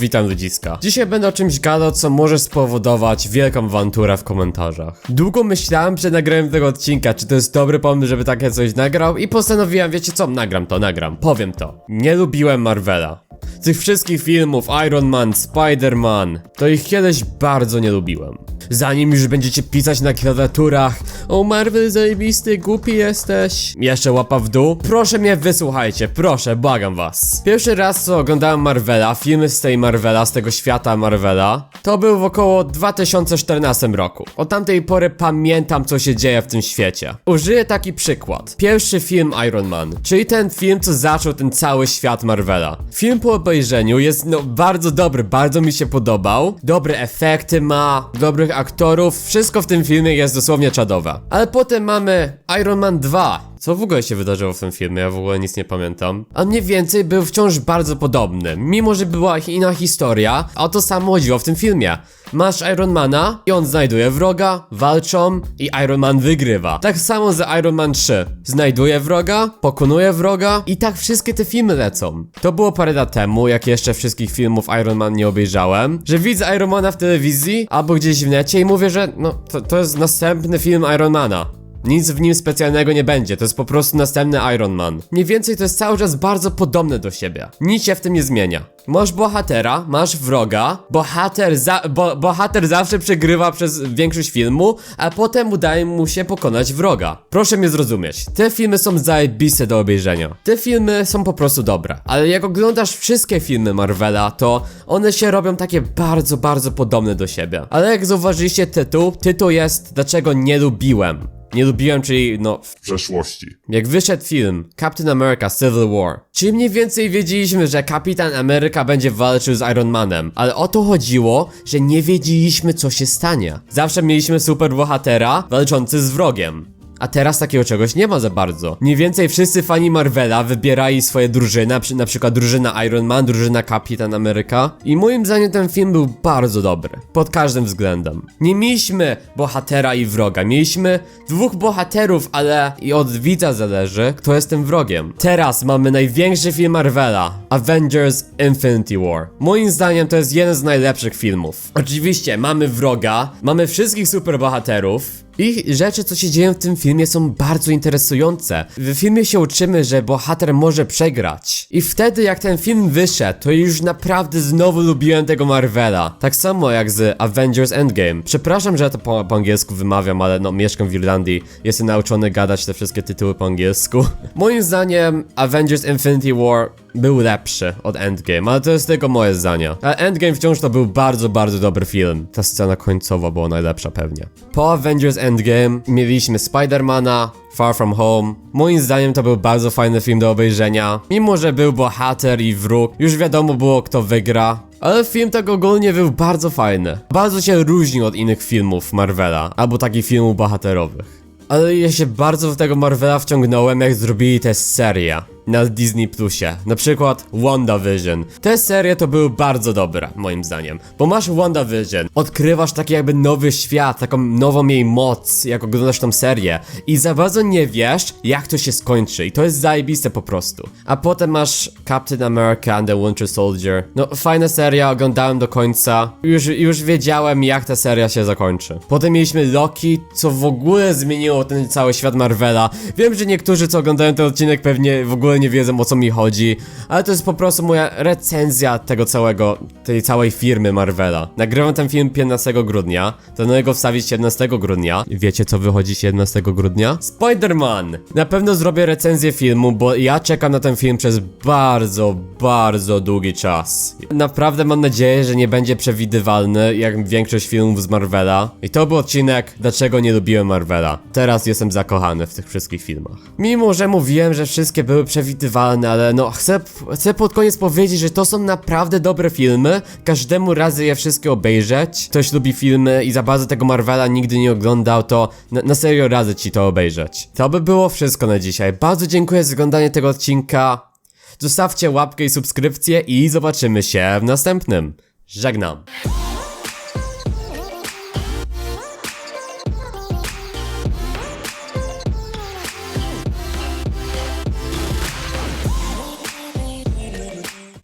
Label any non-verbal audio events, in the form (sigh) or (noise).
Witam ludziska. Dzisiaj będę o czymś gadał, co może spowodować wielką awanturę w komentarzach. Długo myślałem przed nagraniem tego odcinka, czy to jest dobry pomysł, żeby takie coś nagrał i postanowiłem, wiecie co, nagram to, nagram, powiem to. Nie lubiłem Marvela. Tych wszystkich filmów Iron Man, Spider-Man, to ich kiedyś bardzo nie lubiłem. Zanim już będziecie pisać na klawiaturach. O Marvel zajebisty, głupi jesteś. Jeszcze łapa w dół. Proszę mnie wysłuchajcie, proszę, błagam was. Pierwszy raz co oglądałem Marvela, filmy z tej Marvela, z tego świata Marvela To był w około 2014 roku. Od tamtej pory pamiętam co się dzieje w tym świecie. Użyję taki przykład. Pierwszy film Iron Man Czyli ten film co zaczął ten cały świat Marvela. Film po obejrzeniu jest no bardzo dobry, bardzo mi się podobał. Dobre efekty ma, dobrych aktorów, wszystko w tym filmie jest dosłownie czadowe. Ale potem mamy Iron Man 2. Co w ogóle się wydarzyło w tym filmie? Ja w ogóle nic nie pamiętam. A mniej więcej był wciąż bardzo podobny. Mimo, że była inna historia, a to samo chodziło w tym filmie. Masz Ironmana i on znajduje wroga, walczą i Iron Man wygrywa. Tak samo z Iron Man 3. Znajduje wroga, pokonuje wroga i tak wszystkie te filmy lecą. To było parę lat temu, jak jeszcze wszystkich filmów Iron Man nie obejrzałem, że widzę Ironmana w telewizji albo gdzieś w necie i mówię, że no to, to jest następny film Ironmana. Nic w nim specjalnego nie będzie, to jest po prostu następny Iron Man. Mniej więcej to jest cały czas bardzo podobne do siebie. Nic się w tym nie zmienia. Masz bohatera, masz wroga, bohater, za, bo, bohater zawsze przegrywa przez większość filmu, a potem udaje mu się pokonać wroga. Proszę mnie zrozumieć, te filmy są zajebiste do obejrzenia. Te filmy są po prostu dobre, ale jak oglądasz wszystkie filmy Marvela, to one się robią takie bardzo, bardzo podobne do siebie. Ale jak zauważyliście tytuł, tytuł jest Dlaczego nie lubiłem. Nie lubiłem, czyli no, w przeszłości. jak wyszedł film Captain America Civil War, czyli mniej więcej wiedzieliśmy, że Kapitan Ameryka będzie walczył z Iron Manem, ale o to chodziło, że nie wiedzieliśmy co się stanie. Zawsze mieliśmy super bohatera walczący z wrogiem. A teraz takiego czegoś nie ma za bardzo. Mniej więcej wszyscy fani Marvela wybierali swoje drużyny, na przy- na przykład drużyna Iron Man, drużyna Kapitan Ameryka. I moim zdaniem ten film był bardzo dobry. Pod każdym względem. Nie mieliśmy bohatera i wroga. Mieliśmy dwóch bohaterów, ale i od widza zależy, kto jest tym wrogiem. Teraz mamy największy film Marvela. Avengers Infinity War. Moim zdaniem to jest jeden z najlepszych filmów. Oczywiście mamy wroga, mamy wszystkich superbohaterów, i rzeczy, co się dzieją w tym filmie, są bardzo interesujące. W filmie się uczymy, że bohater może przegrać. I wtedy, jak ten film wyszedł, to już naprawdę znowu lubiłem tego Marvela. Tak samo jak z Avengers Endgame. Przepraszam, że to po, po angielsku wymawiam, ale no, mieszkam w Irlandii, jestem nauczony gadać te wszystkie tytuły po angielsku. (laughs) Moim zdaniem, Avengers Infinity War był lepszy od Endgame, ale to jest tylko moje zdanie. A Endgame wciąż to był bardzo, bardzo dobry film. Ta scena końcowa była najlepsza pewnie. Po Avengers Endgame mieliśmy Spidermana, Far From Home. Moim zdaniem to był bardzo fajny film do obejrzenia. Mimo, że był bohater i wróg, już wiadomo było kto wygra. Ale film tak ogólnie był bardzo fajny. Bardzo się różnił od innych filmów Marvela, albo takich filmów bohaterowych. Ale ja się bardzo w tego Marvela wciągnąłem, jak zrobili tę serię na Disney Plusie. Na przykład WandaVision. Te serie to były bardzo dobre, moim zdaniem. Bo masz WandaVision, odkrywasz taki jakby nowy świat, taką nową jej moc, jak oglądasz tą serię. I za bardzo nie wiesz, jak to się skończy. I to jest zajebiste po prostu. A potem masz Captain America and the Winter Soldier. No, fajna seria, oglądałem do końca. Już, już wiedziałem, jak ta seria się zakończy. Potem mieliśmy Loki, co w ogóle zmieniło ten cały świat Marvela. Wiem, że niektórzy, co oglądają ten odcinek, pewnie w ogóle nie wiedzą o co mi chodzi, ale to jest po prostu moja recenzja tego całego, tej całej firmy Marvela. Nagrywam ten film 15 grudnia, planuję go wstawić 17 grudnia. Wiecie co wychodzi 17 grudnia? Spider-Man! Na pewno zrobię recenzję filmu, bo ja czekam na ten film przez bardzo, bardzo długi czas. Naprawdę mam nadzieję, że nie będzie przewidywalny jak większość filmów z Marvela. I to był odcinek, dlaczego nie lubiłem Marvela. Teraz jestem zakochany w tych wszystkich filmach. Mimo, że mówiłem, że wszystkie były przewidywalne, ale no chcę, chcę pod koniec powiedzieć, że to są naprawdę dobre filmy. Każdemu razy je wszystkie obejrzeć. Ktoś lubi filmy i za bardzo tego Marvela nigdy nie oglądał, to na, na serio radzę ci to obejrzeć. To by było wszystko na dzisiaj. Bardzo dziękuję za oglądanie tego odcinka. Zostawcie łapkę i subskrypcję i zobaczymy się w następnym. Żegnam.